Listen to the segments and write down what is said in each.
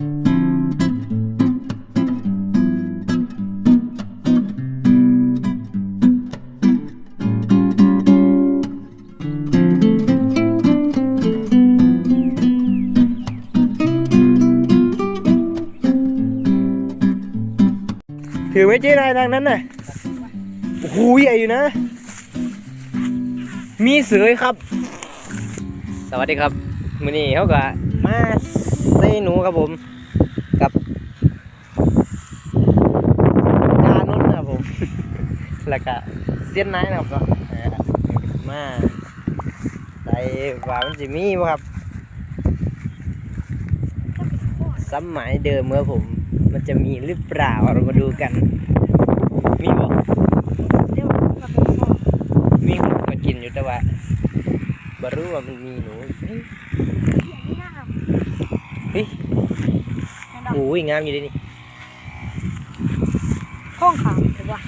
ถือไว้เจ๊นายทางนั้นน่ะโอ้โหใหญ่อยู่นะ มีเสือครับ สวัสดีครับมื้อนี้เขาก็มา ส่หนูครับผม กับจานนท์ครับผม แล้วก็เสียนนายนะครับเนาะมาใส่ว่ามันจะมีบ่ครับสมัยเดิมเมื่อผม มันจะมีหรือเปล่าเรามาดูกัน มีบ่มีคนมากินอยู่แต่ว่าบรู้ว่ามันมีหนู เฮ้ยเฮ้ยโอ้ยงามอยู่ดินี่ห้องขาวถือว่า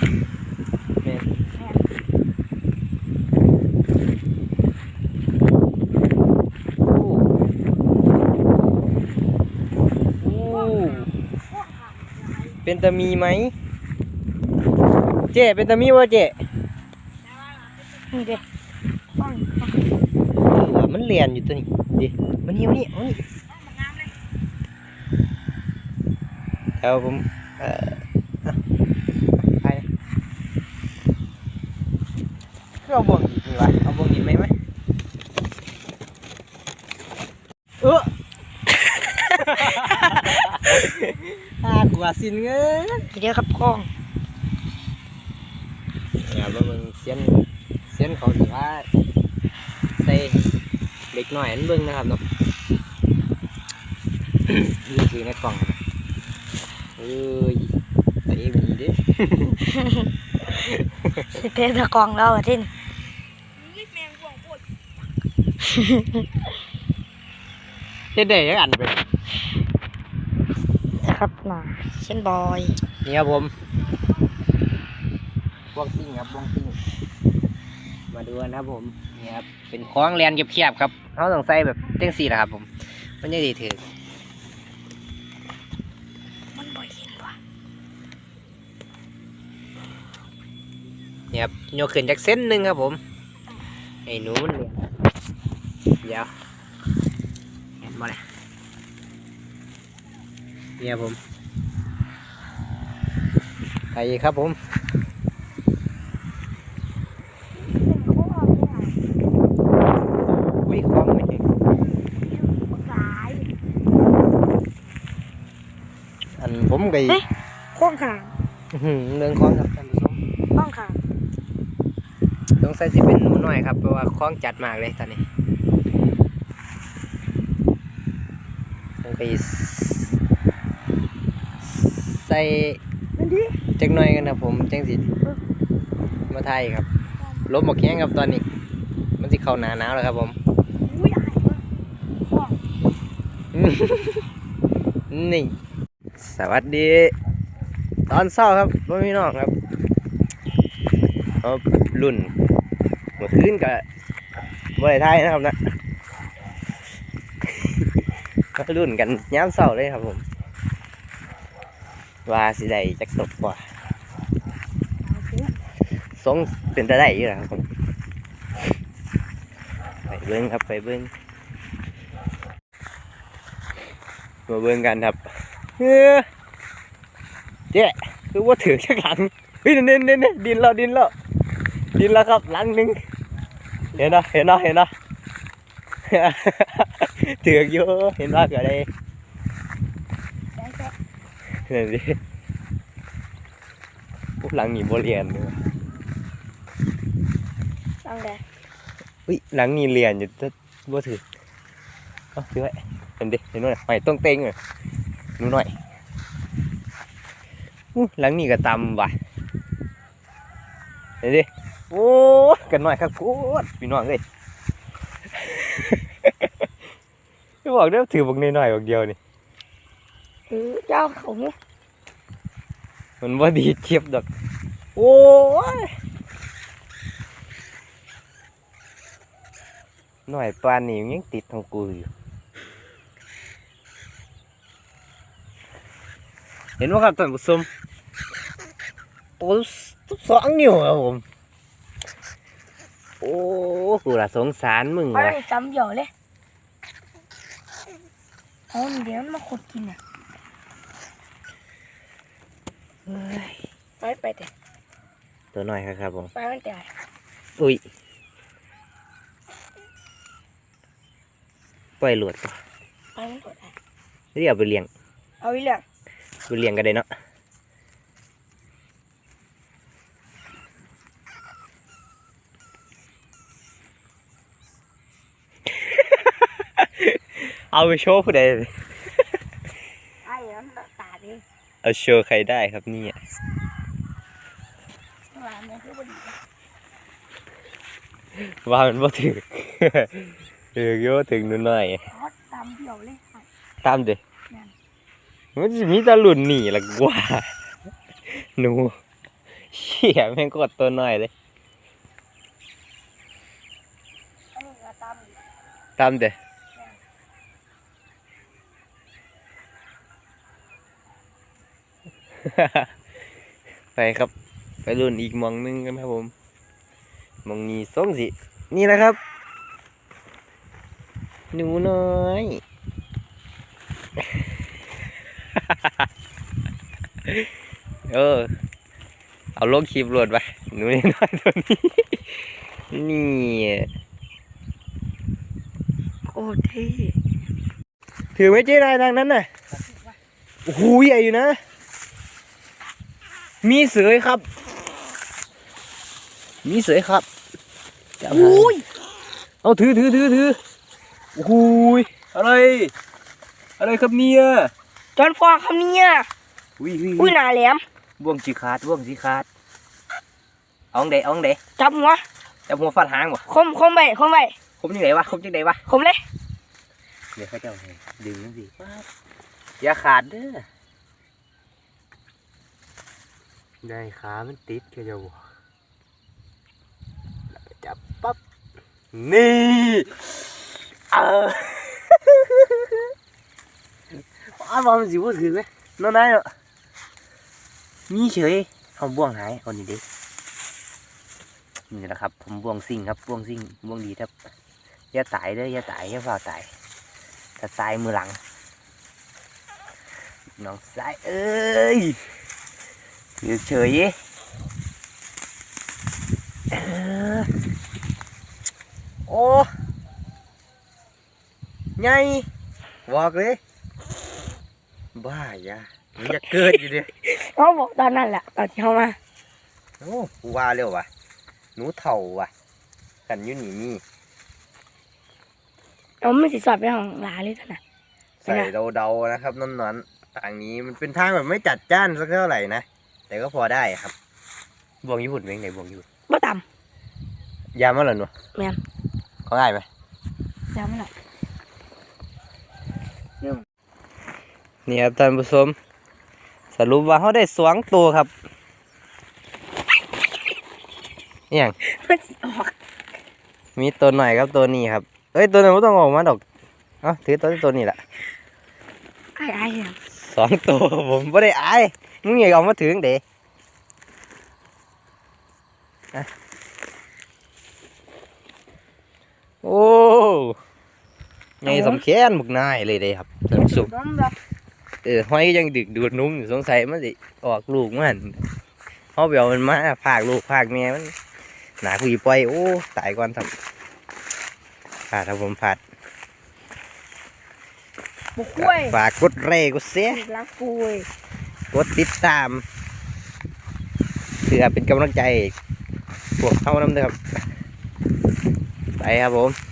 แม่นโอ้โอ้เป็นตามีไหม เจ๊เป็นตามีวะเจ๊นี่เด็ห้องเออมันเรียนอยู่ตัวนี้ดิมันนี่มันนี่เอานี่ เอาผมเอ่ออะไปเลยคือเอาบ่วงหยิบนี่วะเอาบ่วงหยิบไหมไหมเอออ่ากว่าสินเงี้ยเดี๋ยวครับกล้องเนี่ยว่ามึงเสียนเสียนเขาสิว่าใส่เด็กหน่อยอันเบิ่งนะครับเนาะนี่คือในกล่องนะ เอ้ยแต่เอ็มีเดิสิเพชรกล้องแล้วอะที่นี่เฮ็ดได้ยังอันไปนะครับน่ะเช่นบอย นี่ครับผมวงซิ่งครับวงซิ่งมาดูกันครับผม นี่ครับ เป็นคล้องแลนเก็บๆครับเขาต้องใส่แบบเจ้งสี่นะครับผม มันจะดีถือ นี่ยครับโยกขึ้นจากเส้นหนึ่งครับผมไอ้หนูมันเรียนเดี๋ยวเห็นบ่เนี่ยเนี่ยผมไปอีกครับผมอุ้ยคล้องไม่เห็นอันผมก็ห้องขาวอื้อหือเรื่องคล้องครับท่านผู้ชมห้องขาวต้อ งใส่สิเป็นหนูหน่อยครับเพราะว่าคล้องจัดมากเลยตอนนี้ต้องไปใส่มันดิจักหน่อยกันนะผมจังสิมาไทยครับลมหมกแห้งครับตอนนี้ มันสิเข้าหนาหนาวแล้วครับผมอุ้ยอะไรวะห้องนี่ สวัสดี ตอนเช้าครับพ่อพี่น้องครับเอารุ่นเมื่อคืนกับบริไทยนะครับนะก็รุ่นกันย้ำเช้าเลยครับผมว่าสิได้จักตกกว่าสงเป็นตะได้อยู่แล้วครับผมไปเบิ้งครับไปเบิ้งมาเบิ้งกันครับเจ๊คือว่าถือชักหลังเฮ้ยเน้นเน้นเน้นดินแล้วดินแล้วดินแล้วครับหลังหนึ่ง เห็นเนาะเห็นเนาะเห็นเนาะถือกอยู่เห็นว่าเกิดอะไรนั่นดิพวกหลังนี่บ่เรียนเลยตั้งแต่อุ้ยหลังนี่เรียนอยู่แต่บ่ถือเอาถือไว้เห็นดิเห็นหน่อยหอยต้องเต็งเลยดูหน่อยอู้หลังนี่ก็ตำว่ะเห็นดิ โอ้ยกันหน่อยครับกูดพี่น้องเอ้ยไม่บอกเด้อถือบักน้อยๆบักเดียวนี่เออเจ้าเขามันว่าดีเทียบดอก โอ้ยหน่อยปานนี่ยังติดของกูอยู่เห็นว่าครับท่านผู้ชมโอ้สองนิ้วครับผม โอ้กูละสงสารมึงเอาว่ะเลยจำเดี่ยวเลยเอาเดี๋ยวมันมาขุดกินอะไปไปแต่ตัวน้อยครับครับผมไปมันแต่อุ้ยปล่อยหลวดก่อนไปมันกดได้เรียกไปเลี้ยง เอาไว้เรื่องไปเลี้ยงกันได้เนาะ เอาไปโชว์ผู้ใดไอ้น้ำตาดิเอาโชว์ใครได้ครับเนี่ยร้านนี้คือบ่ดีนะว่ามันบ่ถึงถึงโยถึงหนู่นหน่อยเขาจำเดี่ยวเลยไอ้ตามเด้แม่นมันจะมีแตะลุ่นหนีละกว่าหนูเชี่ยแม่งกดตัวหน่อยเลยอันนี้ก็จำอีกตามเด้ ไปครับ ไปรุ่นอีกหมองหนึงกันครับผมหมองนี้ส่งสิ นี่แหละครับ หนูน้อยเออ เอาลงคลิปโหลดไปหนูน้อยตัวนี้ นี่โอ้เท่ถือไว้เจ๊ได้ทางนั้นน่ะโอ้โหใหญ่อยู่นะ มีเสือครับ มีเสือครับจับหาอุ้ยเอาถือถือถือถือโอ้โหยอะไร อะไรครับเนี่ยจอนฟองคำนี้อะอุ้ยอุ้ยหนาแหลมบ่วงสีขาดบ่วงสีขาดเอองเดเอองเดจับหัวจับหัวฟาดหางบ่คมคมไปคมไปคมยังไงวะคมยังไงวะคมเลยเดี๋ยวเขาจะเอาให้ดึงนั่นสิอย่าขาดเด้อ ได้ขามันติดก็จะบอกแล้วก็จับปั๊บ นี่เอออ้าวมันสิว่าถือไหมน้องนายเนาะมีเฉยเอาบ่วงหายเอานี่ดินี่แหละครับ ผมบ่วงซิ่งครับบ่วงซิ่งบ่วงดีครับอย่าตายเด้ออย่าตายอย่าฝ่าตายถ้าซ้ายมือหลังน้องซ้ายเอ้ย อยู่เฉยเออโอ้ไงบอกเลย บ้ายะมันจะเกิดอยู่ดิเขาบอกตอนนั้นแหละตอนที่เขามาโอ้กูว่าเร็วว่ะหนูเถ่าว่ะกันอยู่นี่นี่เอาไม่สิสอดไปของหลาเลยท่านน่ะใส่เดาๆนะครับนอนๆทางนี้มันเป็นทางแบบไม่จัดจ้านสักเท่าไหร่นะ แต่ก็พอได้ครับบวงญี่ปุ่นเป็นไงบวงญี่ปุ่นบ่ต่ยามมาหรอหนูแม่นเขาง่ายไหมำจำไม่หรอกนี่ครับท่านผู้ชมสรุปว่าเขาได้สวงตัวครับอหย่างมันสิออกมีตัวหน่อยครับตัวนี้ครับเอ้ยตัวนึงไม่ต้องออกมาดอกเอ้าถือตัวนี้ตัวนี้แหละ ไอ้ไอ้เนี่ยสองตัวผมไม่ได้อาย มึงอย่าเอามาถึงเดะอะโอ้ใหญ่สำแขนบุกนายเลยเด้ครับท่านผู้ชมน้ำแบบเออห้อยยังดึกดูดนุ่มอยู่สงสัยมันสิออกลูกมันเขาเบียวมันมาผากลูกผากเมียมัน หนาคุยปล่อยโอ้ตายก่อนครับผาดครับผมผาดบุกกล้วยฝากกดเรกดเสียรักกล้วย กดติดตามเพื่อเป็นกำลังใจพวกเขานำเด้อครับไปครับผม